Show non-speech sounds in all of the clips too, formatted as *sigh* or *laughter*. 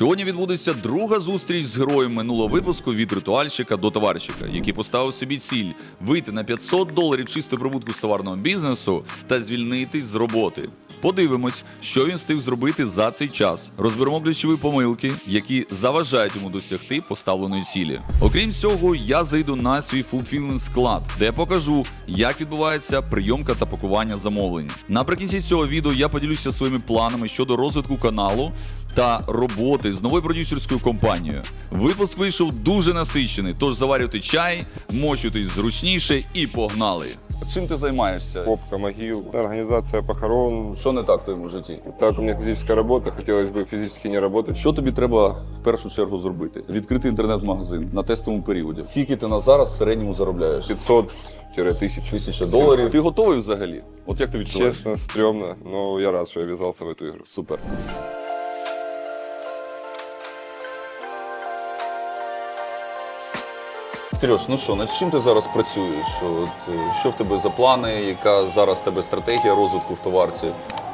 Сьогодні відбудеться друга зустріч з героєм минулого випуску від ритуальщика до товарщика, який поставив собі ціль вийти на 500 доларів чистої прибутку з товарного бізнесу та звільнитись з роботи. Подивимось, що він встиг зробити за цей час. Розберемо ключові помилки, які заважають йому досягти поставленої цілі. Окрім цього, я зайду на свій фулфілмент склад, де я покажу, як відбувається прийомка та пакування замовлень. Наприкінці цього відео я поділюся своїми планами щодо розвитку каналу та роботи з новою продюсерською компанією. Випуск вийшов дуже насичений, тож заварюйте чай, мочуйтесь зручніше і погнали. Чим ти займаєшся? Попка могил, организация похорон. Що не так в твоєму житті? Так, у меня физическая работа, хотелось бы физически не работать. Що тобі треба в першу чергу зробити? Відкрити інтернет-магазин на тестовому періоді. Скільки ти на зараз в середньому заробляєш? 500-1000. Тисяча доларів. Ти готовий взагалі? От як ти відчуваєш? Честно, стрёмно, но я рад, что я ввязался в эту игру. Супер. Сереж, ну що, над чим ти зараз працюєш? От, е, що в тебе за плани? Яка зараз в тебе стратегія розвитку в товарці?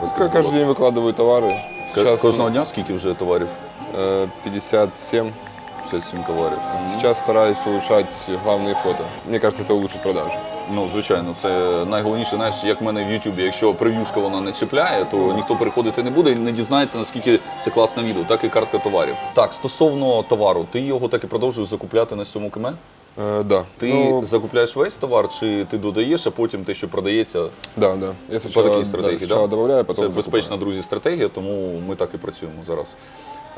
Розкажи, Как каждый будь день выкладываю товары. ласка. Сейчас Кожного дня скільки вже товарів? э, 57. 57 товарів. Сейчас стараюсь улучшать главные фото. Мне кажется, это улучшит продажи. Ну, звичайно, це найголовніше, знаєш, як в мене в Ютубі. Якщо прев'юшка вона не чіпляє, то ніхто переходити не буде і не дізнається, наскільки це класне відео, так і картка товарів. Так, стосовно товару, ти його так і продовжуєш закупляти на сьому КМ? Э, да. Ти Ну, закупляєш весь товар, чи ти додаєш, а потім те, що продається, да, да. Я по такій да, стратегії? сначала добавляю, потом Це безпечна, друзі, стратегія, тому ми так і працюємо зараз.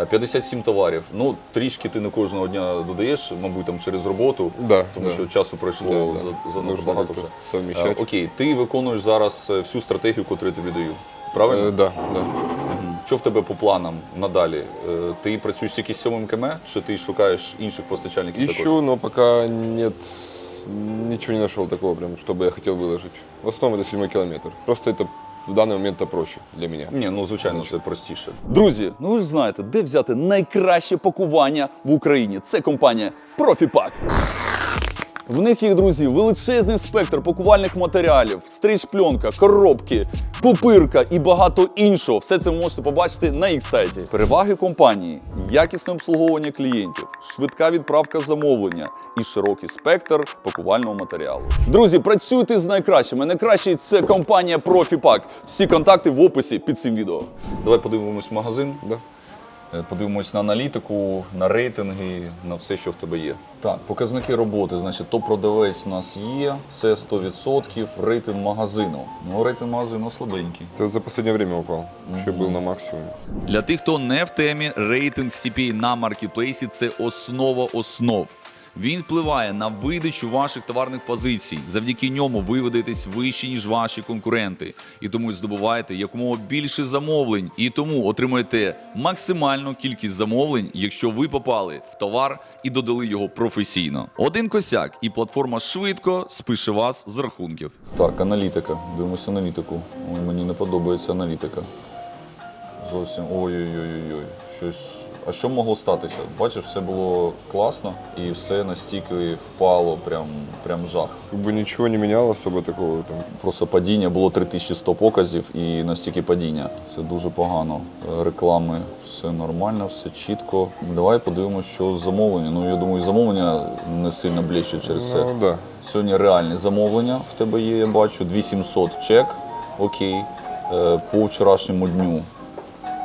Е, 57 товарів. Ну, трішки ти не кожного дня додаєш, мабуть, там через роботу, Да, тому да. що часу пройшло Да, да. за, занадто багато вже. совмещать. Е, Окей, ти виконуєш зараз е, всю стратегію, яку я тобі даю. Правильно? Э, да, да. Мгм. Що в тебе по планам надалі? Е, Ти працюєш тільки з сьомим КМ, чи ти шукаєш інших постачальників також? Ищу, но пока нет, ничего не нашел такого, прям, чтобы я хотел выложить. В основном это седьмой километр. Просто это в данный момент это проще для меня. Ні, ну звичайно, це простіше. Друзі, ну ви ж знаєте, де взяти найкраще пакування в Україні. Це компанія Профіпак. В них їх, друзі, величезний спектр пакувальних матеріалів, стріч-пленка, коробки, пупирка і багато іншого. Все це ви можете побачити на їх сайті. Переваги компанії, якісне обслуговування клієнтів, швидка відправка замовлення і широкий спектр пакувального матеріалу. Друзі, працюйте з найкращими. Найкращий це компанія Профіпак. Всі контакти в описі під цим відео. Давай подивимось магазин. Да. Е, Подивимось на аналітику, на рейтинги, на все, що в тебе є. Так, показники роботи. Значить, топ-продавець у нас є, все 100%, рейтинг магазину. Ну, рейтинг магазину слабенький. Це за останнє время упав, ще був на максимумі. Для тих, хто не в темі, рейтинг CPA на маркетплейсі це основа основ. Він впливає на видачу ваших товарних позицій. Завдяки ньому ви видаєтесь вище, ніж ваші конкуренти, і тому здобуваєте якомога більше замовлень, і тому отримуєте максимальну кількість замовлень, якщо ви попали в товар і додали його професійно. Один косяк, і платформа швидко спише вас з рахунків. Так, аналітика. Дивимося аналітику. Ой, мені не подобається аналітика. Зовсім ой-ой-ой-ой. Щось. А що могло статися? Бачиш, все було класно і все настільки впало, прям, прям жах. Как бы ничего не менял особо такого. Там. Просто падіння було 3100 показів і настільки падіння. Це дуже погано. Реклами все нормально, все чітко. Давай подивимося, що з замовлення. Ну я думаю, замовлення не сильно ближче через це. Ну да. Сьогодні реальні замовлення в тебе є, я бачу. 2700 чек. Окей. Е, По вчорашньому дню.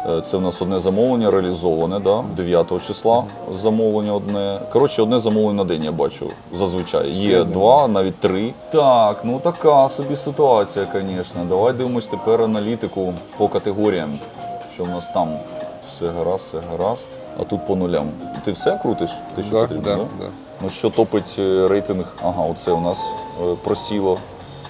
Е, Це в нас одне замовлення реалізоване, да? 9 числа замовлення одне. Коротше, одне замовлення на день я бачу зазвичай. Є два, навіть три. Так, ну така собі ситуація, звісно. Давай дивимось тепер аналітику по категоріям. Що в нас там? Все гаразд, все гаразд. А тут по нулям. Ти все крутиш? Ти що Да, потрібно, да, да? да. Ну що топить е, рейтинг? Ага, оце у нас е, просіло.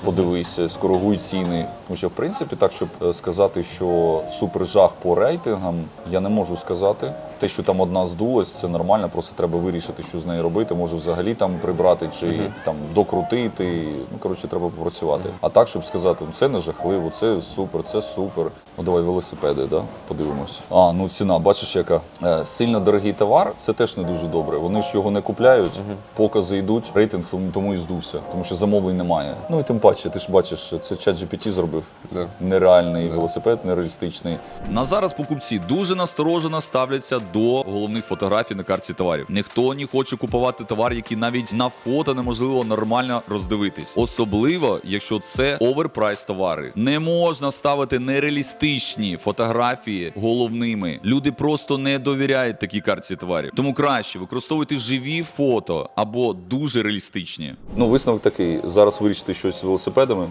Подивися, скоригуй ціни. Тому що, в принципі, так, щоб е, сказати, що супержах по рейтингам, я не можу сказати. Те, що там одна здулась, це нормально, просто треба вирішити, що з нею робити. Може взагалі там прибрати чи там докрутити. Ну, коротше, треба попрацювати. А так, щоб сказати, це не жахливо, це супер, це супер. Ну давай велосипеди, да? подивимось. А, ну ціна, бачиш, яка Е, сильно дорогий товар, це теж не дуже добре. Вони ж його не купляють, покази йдуть, рейтинг тому і здувся, тому що замовлень немає. Ну і тим паче, ти ж бачиш, це чат GPT зробив. Доларів. Да. Нереальний велосипед, нереалістичний. На зараз покупці дуже насторожено ставляться до головних фотографій на карті товарів. Ніхто не хоче купувати товар, який навіть на фото неможливо нормально роздивитись. Особливо, якщо це оверпрайс товари. Не можна ставити нереалістичні фотографії головними. Люди просто не довіряють такій карті товарів. Тому краще використовуйте живі фото або дуже реалістичні. Ну, висновок такий: зараз вирішити щось з велосипедами,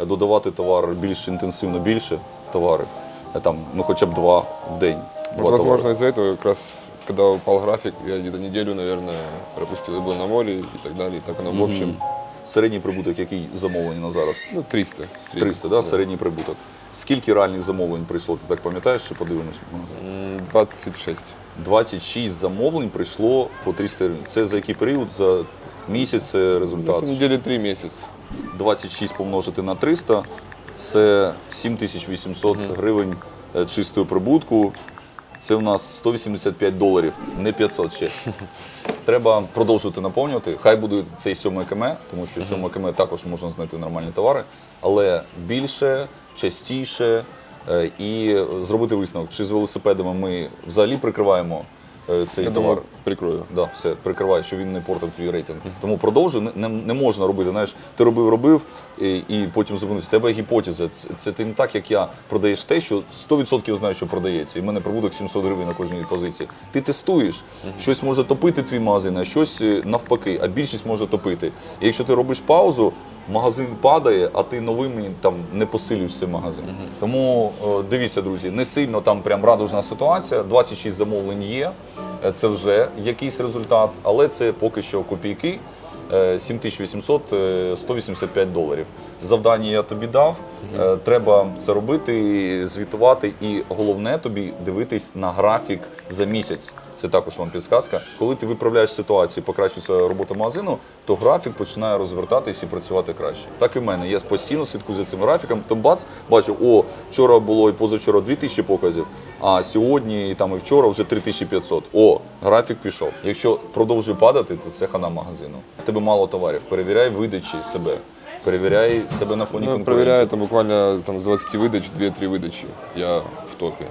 додавати товар більш інтенсивно більше товарів, е, там, ну хоча б два в день. Вот, Два возможно, товари. из-за этого как раз, когда упал график, я где-то неделю, наверное, пропустил. И был на море и так далее. И так оно в общем, Середній прибуток, який замовлені на зараз? ну, 300. средний. 300, да? середній прибуток. Скільки реальних замовлень прийшло? Ти так пам'ятаєш, чи подивимось? М, 26. 26 замовлень прийшло по 300 гривень. Це за який період? За місяць це результат. Это недели три месяца. 26 помножити на 300 це 7800 гривень е, чистої прибутку. Це у нас 185 доларів, не 500 ще. *laughs* Треба продовжувати наповнювати. Хай буде цей 7 КМ, тому що 7 КМ також можна знайти нормальні товари, але більше, частіше е, і зробити висновок, чи з велосипедами ми взагалі прикриваємо е, цей Я товар. думаю, прикрою. Да, все, прикривай, що він не портив твій рейтинг. Тому продовжуй, не, не, не можна робити. Знаєш, ти робив, робив і, і потім зупинився. Тебе гіпотеза. Це, це ти не так, як я продаєш те, що 100% знаєш, що продається. І в мене прибуток 700 гривень на кожній позиції. Ти тестуєш, щось може топити твій магазин, а щось е, навпаки, а більшість може топити. І якщо ти робиш паузу, магазин падає, а ти новими там не посилюєш цей магазин. Тому е, дивіться, друзі, не сильно там прям радужна ситуація. 26 замовлень є. Е, Це вже якийсь результат, але це поки що копійки. Е, 7800 е, 185 доларів. Завдання я тобі дав. Е, Треба це робити, звітувати, і головне тобі дивитись на графік за місяць. Це також вам підсказка. Коли ти виправляєш ситуацію, покращується робота магазину, то графік починає розвертатись і працювати краще. Так і в мене. Я постійно слідкую за цим графіком. То бац, бачу, о, вчора було і позавчора 2000 показів, а сьогодні і там і вчора вже 3500. О, графік пішов. Якщо продовжує падати, то це хана магазину. В тебе мало товарів. Перевіряй видачі себе. Перевіряй себе на фоні Ну, конкурентів. проверяю там буквально там, с 20 выдач 2-3 выдачи. Я в топе.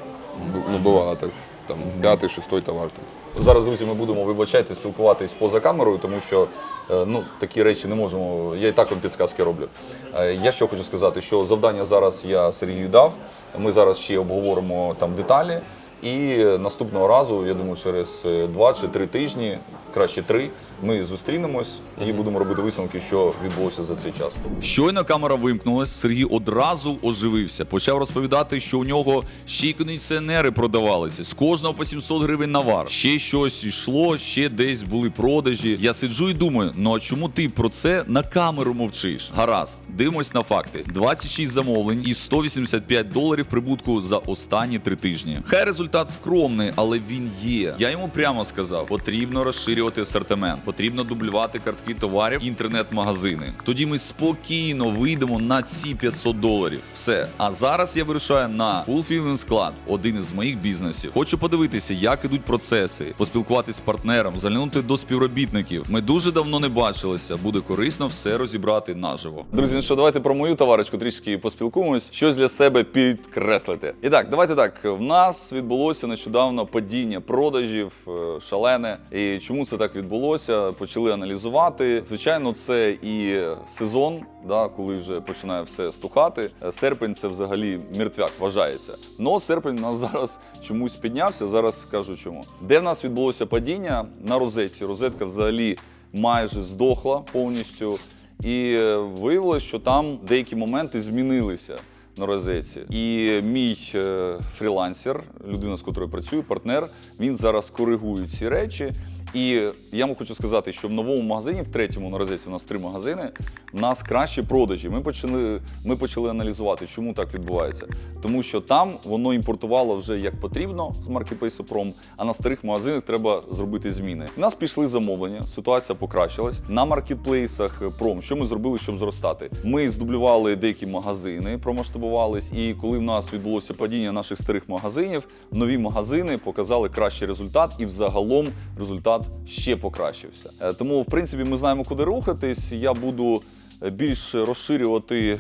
Б- Ну, бывало так. Там пятый, шестой товар. Там. Зараз, друзі, ми будемо вибачайте спілкуватись поза камерою, тому що е, ну, такі речі не можемо. Я і так вам підсказки роблю. Е, Я що хочу сказати, що завдання зараз я Сергію дав. Ми зараз ще обговоримо там деталі. І наступного разу, я думаю, через е, два чи три тижні, краще три, ми зустрінемось і будемо робити висновки, що відбулося за цей час. Щойно камера вимкнулась, Сергій одразу оживився. Почав розповідати, що у нього ще й кондиціонери продавалися з кожного по 700 гривень навар. Ще щось йшло, ще десь були продажі. Я сиджу і думаю: ну а чому ти про це на камеру мовчиш? Гаразд, дивимось на факти: 26 замовлень і 185 доларів прибутку за останні три тижні. Хай результат скромний, але він є. Я йому прямо сказав: потрібно розширювати асортимент, потрібно дублювати картки товарів, інтернет-магазини. Тоді ми спокійно вийдемо на ці 500 доларів. Все. А зараз я вирушаю на Fulfilling склад, один із моїх бізнесів. Хочу подивитися, як ідуть процеси, поспілкуватися з партнером, заглянути до співробітників. Ми дуже давно не бачилися. Буде корисно все розібрати наживо. Друзі, ну що давайте про мою товарочку трішки поспілкуємось. Щось для себе підкреслити. І так, давайте так. В нас відбулося нещодавно падіння продажів е, шалене. І чому це так відбулося? Почали аналізувати. Звичайно, це і сезон, да, коли вже починає все стухати. Е, Серпень це взагалі мертвяк вважається. Но серпень у нас *laughs* зараз чомусь піднявся. Зараз скажу чому. Де в нас відбулося падіння на розетці? Розетка взагалі майже здохла повністю. І е, виявилось, що там деякі моменти змінилися на розетці. І мій е, фрілансер, людина, з котрою працюю, партнер, він зараз коригує ці речі. І я вам хочу сказати, що в новому магазині, в третьому на розетці, у нас три магазини, в нас кращі продажі. Ми почали, ми почали аналізувати, чому так відбувається. Тому що там воно імпортувало вже як потрібно з маркетплейсу Пром, а на старих магазинах треба зробити зміни. У нас пішли замовлення, ситуація покращилась. На маркетплейсах Пром, що ми зробили, щоб зростати? Ми здублювали деякі магазини, промасштабувались, і коли в нас відбулося падіння наших старих магазинів, нові магазини показали кращий результат, і взагалом результат ще покращився. Е, Тому, в принципі, ми знаємо, куди рухатись. Я буду е, більш розширювати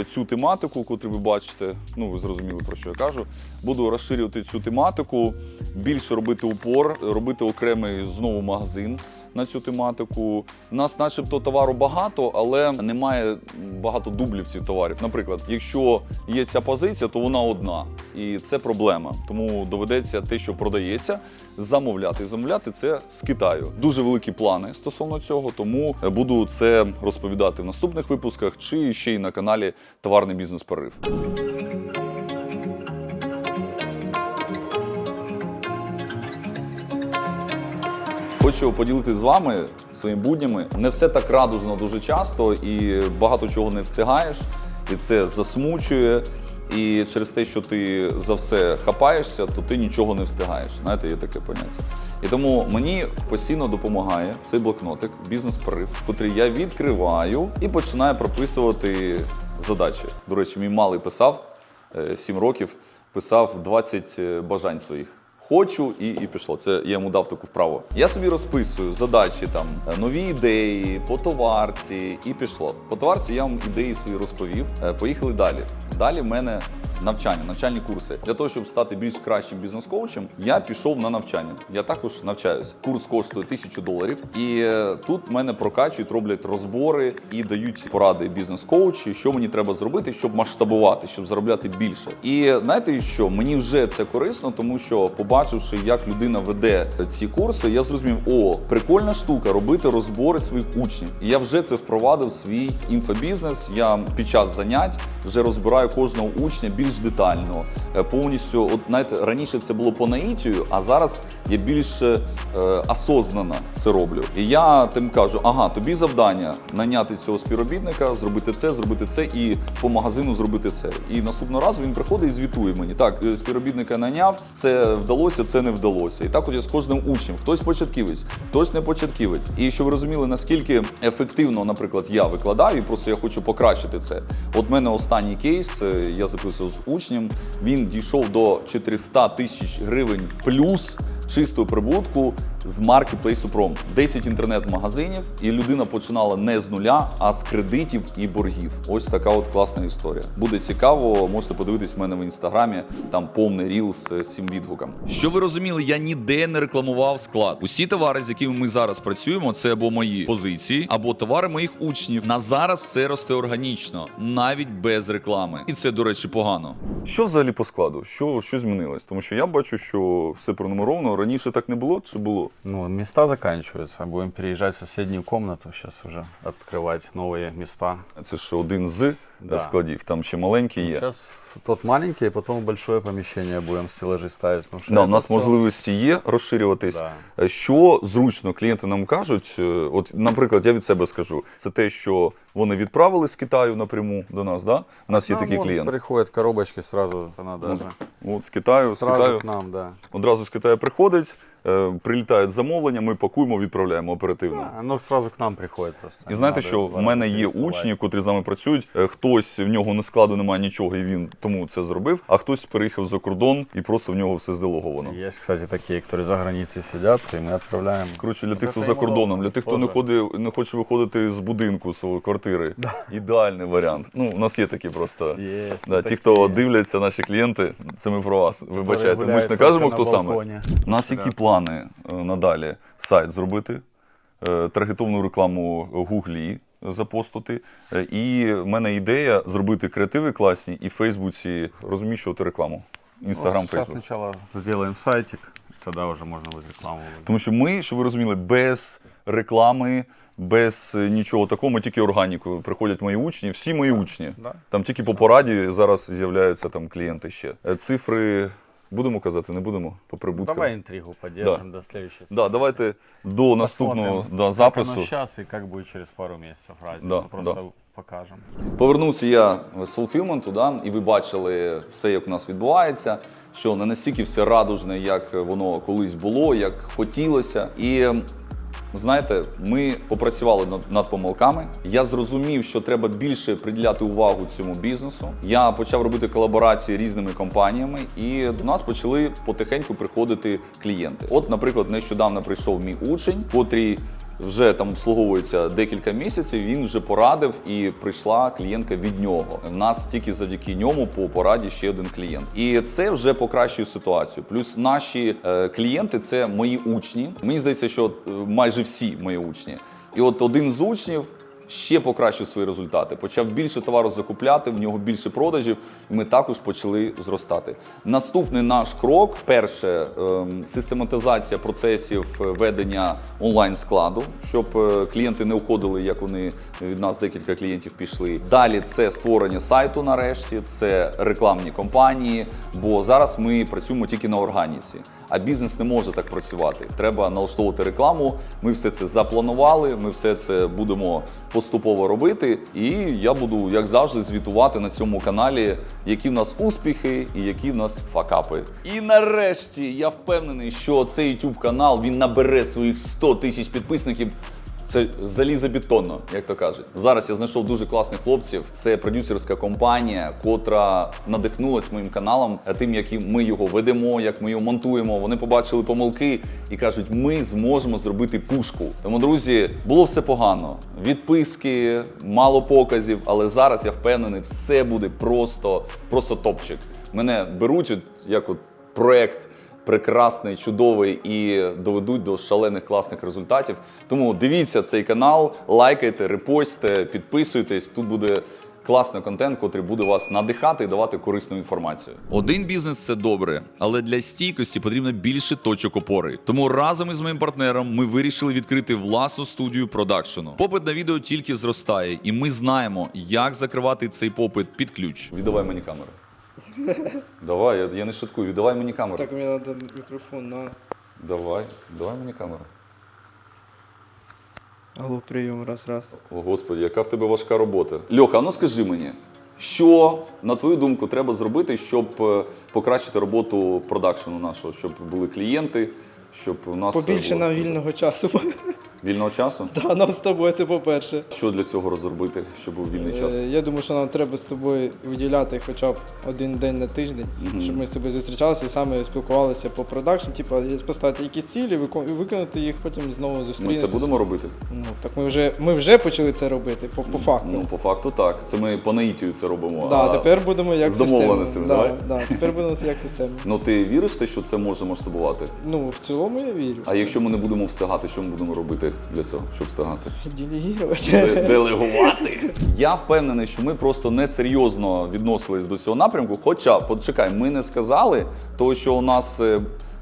е, цю тематику, котрі ви бачите. Ну, ви зрозуміли про що я кажу. Буду розширювати цю тематику, більше робити упор, робити окремий знову магазин на цю тематику. У нас, начебто, товару багато, але немає багато дублів цих товарів. Наприклад, якщо є ця позиція, то вона одна, і це проблема. Тому доведеться те, що продається, замовляти. Замовляти це з Китаю. Дуже великі плани стосовно цього, тому буду це розповідати в наступних випусках чи ще й на каналі Товарний бізнес Порив. Хочу поділитися з вами своїми буднями. Не все так радужно дуже часто і багато чого не встигаєш, і це засмучує. І через те, що ти за все хапаєшся, то ти нічого не встигаєш. Знаєте, є таке поняття. І тому мені постійно допомагає цей блокнотик, бізнес-порив, котрий я відкриваю і починаю прописувати задачі. До речі, мій малий писав 7 років, писав 20 бажань своїх. Хочу і, і пішло. Це я йому дав таку вправу. Я собі розписую задачі там е, нові ідеї по товарці, і пішло. По товарці я вам ідеї свої розповів. Е, Поїхали далі. Далі в мене навчання, навчальні курси. Для того, щоб стати більш кращим бізнес-коучем, я пішов на навчання. Я також навчаюся. Курс коштує тисячу доларів, і е, тут мене прокачують, роблять розбори і дають поради бізнес-коучі, що мені треба зробити, щоб масштабувати, щоб заробляти більше. І знаєте що? Мені вже це корисно, тому що побачивши, як людина веде ці курси, я зрозумів, о, прикольна штука робити розбори своїх учнів. І я вже це впровадив в свій інфобізнес. Я під час занять вже розбираю кожного учня більш детально, е, повністю. От знаєте, раніше це було по наїтію, а зараз я більш е, осознанно це роблю. І я тим кажу: ага, тобі завдання наняти цього співробітника, зробити це, зробити це і по магазину зробити це. І наступного разу він приходить і звітує мені. Так, е, співробітника наняв, це вдалося, це не вдалося. І так от я з кожним учнем. Хтось початківець, хтось не початківець. І щоб ви розуміли, наскільки ефективно, наприклад, я викладаю, і просто я хочу покращити це. От мене останній кейс, е, я записував з учнем. Він дійшов до 400 тисяч гривень плюс чистого прибутку з маркетплейсу Пром. 10 інтернет-магазинів, і людина починала не з нуля, а з кредитів і боргів. Ось така от класна історія. Буде цікаво, можете подивитись в мене в інстаграмі. Там повний ріл з цим відгуком. Що ви розуміли, я ніде не рекламував склад. Усі товари, з якими ми зараз працюємо, це або мої позиції, або товари моїх учнів. На зараз все росте органічно, навіть без реклами. І це, до речі, погано. Що взагалі по складу? Що, що змінилось? Тому що я бачу, що все пронумеровано. Раніше так не було чи було? Ну, места заканчиваются. Будем переезжать в соседнюю комнату сейчас уже, открывать новые места. Це ж один з Да. складів. Там ще маленький є. Сейчас тот маленький, а потом большое помещение будем стеллажи ставить. потому что Да, у это нас всё- можливості є розширюватись. Да. Е, Що зручно клієнти нам кажуть, е, от, наприклад, я від себе скажу, це те, що вони відправили з Китаю напряму до нас. Да? У нас є А, такий вон клієнт. Приходят коробочки сразу, она даже. От з Китаю, з Сразу Китаю к нам, да. одразу з Китаю приходить, е, прилітають замовлення, ми пакуємо, відправляємо оперативно. Да, Оно сразу к нам приходит просто. І Не знаєте, надо що два в мене раза є пересылать. учні, котрі з нами працюють. е, Хтось в нього не складу немає нічого, і він тому це зробив, а хтось переїхав за кордон і просто в нього все зделоговано. Есть, кстати, такие, которые за границей сидят, и мы отправляем. Коротше, для тих, хто Це за їм кордоном, удобно. для тих, хто не Тоже. ходить, не хоче виходити з будинку своєї квартири. Ідеальний варіант. Ну, у нас є такі просто. Есть Да, ті, такие, хто дивляться, наші клієнти, це ми про вас. которые Вибачайте, ми ж гуляют не только кажемо, на хто саме. балконе. У нас які Шляться. плани е, надалі? Сайт зробити, е, таргетовну рекламу в Гуглі запостити. Е, І в мене ідея зробити креативи класні і в Фейсбуці розміщувати рекламу. Інстаграм, Ну, Фейсбук. сначала сделаем сайтик, тогда уже можно будет рекламу. Тому що ми, щоб ви розуміли, без реклами, без нічого такого, ми тільки органікою. Приходять мої учні, всі мої учні. Да. Там тільки по пораді зараз з'являються там клієнти ще. Цифри будемо казати, не будемо по прибуткам. Давай інтригу поддержим до следующей. Да, давайте до наступного до да, запису. Як час і как буде через пару місяців разі. Да, Просто да. покажемо. Повернувся я з фулфілменту, да, і ви бачили все, як у нас відбувається, що не настільки все радужне, як воно колись було, як хотілося. І знаєте, ми попрацювали над, над помилками. Я зрозумів, що треба більше приділяти увагу цьому бізнесу. Я почав робити колаборації різними компаніями, і до нас почали потихеньку приходити клієнти. От, наприклад, нещодавно прийшов мій учень, котрий вже там обслуговується декілька місяців. Він вже порадив і прийшла клієнтка від нього. У нас тільки завдяки ньому по пораді ще один клієнт. І це вже покращує ситуацію. Плюс наші е, клієнти це мої учні. Мені здається, що е, майже всі мої учні. І от один з учнів ще покращив свої результати. Почав більше товару закупляти, в нього більше продажів, ми також почали зростати. Наступний наш крок: перше ем, систематизація процесів е, ведення онлайн складу, щоб е, клієнти не уходили, як вони від нас декілька клієнтів пішли. Далі це створення сайту. Нарешті це рекламні кампанії. Бо зараз ми працюємо тільки на органіці. А бізнес не може так працювати. Треба налаштовувати рекламу. Ми все це запланували. Ми все це будемо поступово робити. І я буду, як завжди, звітувати на цьому каналі, які в нас успіхи і які в нас факапи. І нарешті я впевнений, що цей YouTube канал він набере своїх 100 тисяч підписників. Це залізобетонно, як то кажуть. Зараз я знайшов дуже класних хлопців. Це продюсерська компанія, котра надихнулась моїм каналом, е, тим, як ми його ведемо, як ми його монтуємо. Вони побачили помилки і кажуть, ми зможемо зробити пушку. Тому, друзі, було все погано. Відписки, мало показів, але зараз я впевнений, все буде просто, просто топчик. Мене беруть от, як от проект прекрасний, чудовий і доведуть до шалених класних результатів. Тому дивіться цей канал, лайкайте, репостите, підписуйтесь. Тут буде. Класний контент, котрий буде вас надихати і давати корисну інформацію. Один бізнес це добре, але для стійкості потрібно більше точок опори. Тому разом із моїм партнером ми вирішили відкрити власну студію продакшену. Попит на відео тільки зростає, і ми знаємо, як закривати цей попит під ключ. Віддавай мені камеру. *laughs* Давай, я, я не шуткую, віддавай мені камеру. Так, мені треба мікрофон на. Давай, давай мені камеру. Алло, прийом, раз, раз. О, Господи, яка в тебе важка робота. Льоха, а ну скажи мені, що, на твою думку, треба зробити, щоб е, покращити роботу продакшену нашого, щоб були клієнти, щоб у нас Побільше нам вільного часу. *laughs* вільного часу? *laughs* Да, нам з тобою це по-перше. Що для цього розробити, щоб був вільний час? Е, Я думаю, що нам треба з тобою виділяти хоча б один день на тиждень, щоб ми з тобою зустрічалися і саме спілкувалися по продакшн. Типа поставити якісь цілі, викон- виконати їх, потім знову Ми це будемо робити? Ну так ми вже ми вже почали це робити по, по факту. Ну, по факту так. Це ми по наїтію це робимо. да, а тепер будемо як з домовленостями, система. Да, да, тепер будемо як система. Ну ти віриш в те, що це може масштабувати? Ну, в цілому я вірю. А якщо ми не будемо встигати, що ми будемо робити для цього, щоб встигати? Делегувати. Делегувати. Я впевнений, що ми просто несерйозно відносились до цього напрямку. Хоча, почекай, ми не сказали, того, що у нас е,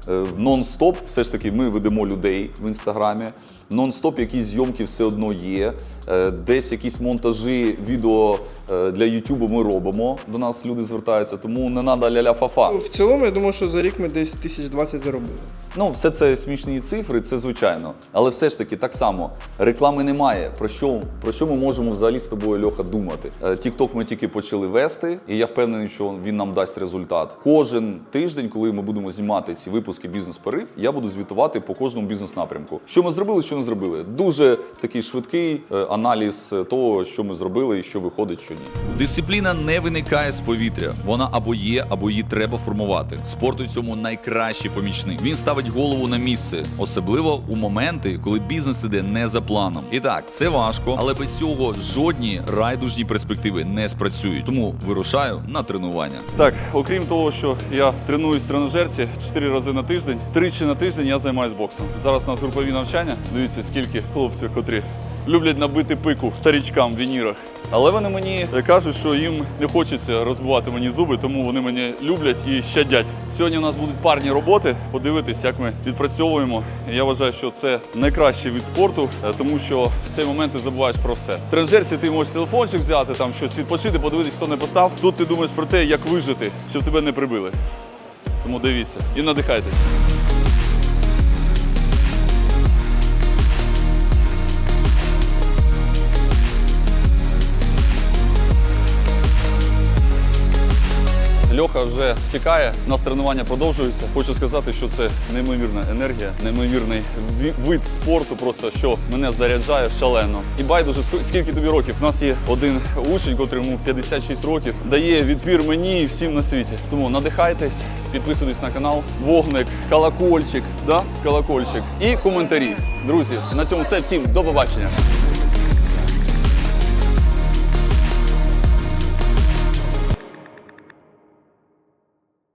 е, нон-стоп, все ж таки, ми ведемо людей в інстаграмі. Нон-стоп, якісь зйомки все одно є. Е, Десь якісь монтажі відео е, для Ютубу ми робимо. До нас люди звертаються, тому не треба ля-ля фафа. В цілому, я думаю, що за рік ми десь 1020 заробили. Ну, все це смішні цифри, це звичайно. Але все ж таки так само реклами немає. Про що, про що ми можемо взагалі з тобою, Льоха, думати? Тікток ми тільки почали вести, і я впевнений, що він нам дасть результат. Кожен тиждень, коли ми будемо знімати ці випуски бізнес-порив, я буду звітувати по кожному бізнес-напрямку. Що ми зробили, що не зробили. Дуже такий швидкий е, аналіз того, що ми зробили і що виходить, що ні. Дисципліна не виникає з повітря. Вона або є, або її треба формувати. Спорт у цьому найкращий помічник. Він ставить голову на місце, особливо у моменти, коли бізнес іде не за планом. І так, це важко, але без цього жодні райдужні перспективи не спрацюють. Тому вирушаю на тренування. Так, окрім того, що я тренуюсь в тренажерці 4 рази на тиждень, тричі на тиждень я займаюся боксом. Зараз у нас групові навчання. Дивіться, скільки хлопців, котрі люблять набити пику старічкам в вінірах. Але вони мені кажуть, що їм не хочеться розбивати мені зуби, тому вони мене люблять і щадять. Сьогодні у нас будуть парні роботи. Подивитись, як ми відпрацьовуємо. Я вважаю, що це найкращий від спорту, е, тому що в цей момент ти забуваєш про все. В тренажерці ти можеш телефончик взяти, там щось відпочити, подивитись, хто не писав. Тут ти думаєш про те, як вижити, щоб тебе не прибили. Тому дивіться і надихайтесь. Льоха вже втікає. У нас тренування продовжується. Хочу сказати, що це неймовірна енергія, неймовірний вид спорту, просто що мене заряджає шалено. І байдуже, ск- скільки тобі років. У нас є один учень, котрий йому 56 років, дає відпір мені і всім на світі. Тому надихайтесь, підписуйтесь на канал, вогник, колокольчик, да? колокольчик і коментарі. Друзі, на цьому все. Всім до побачення.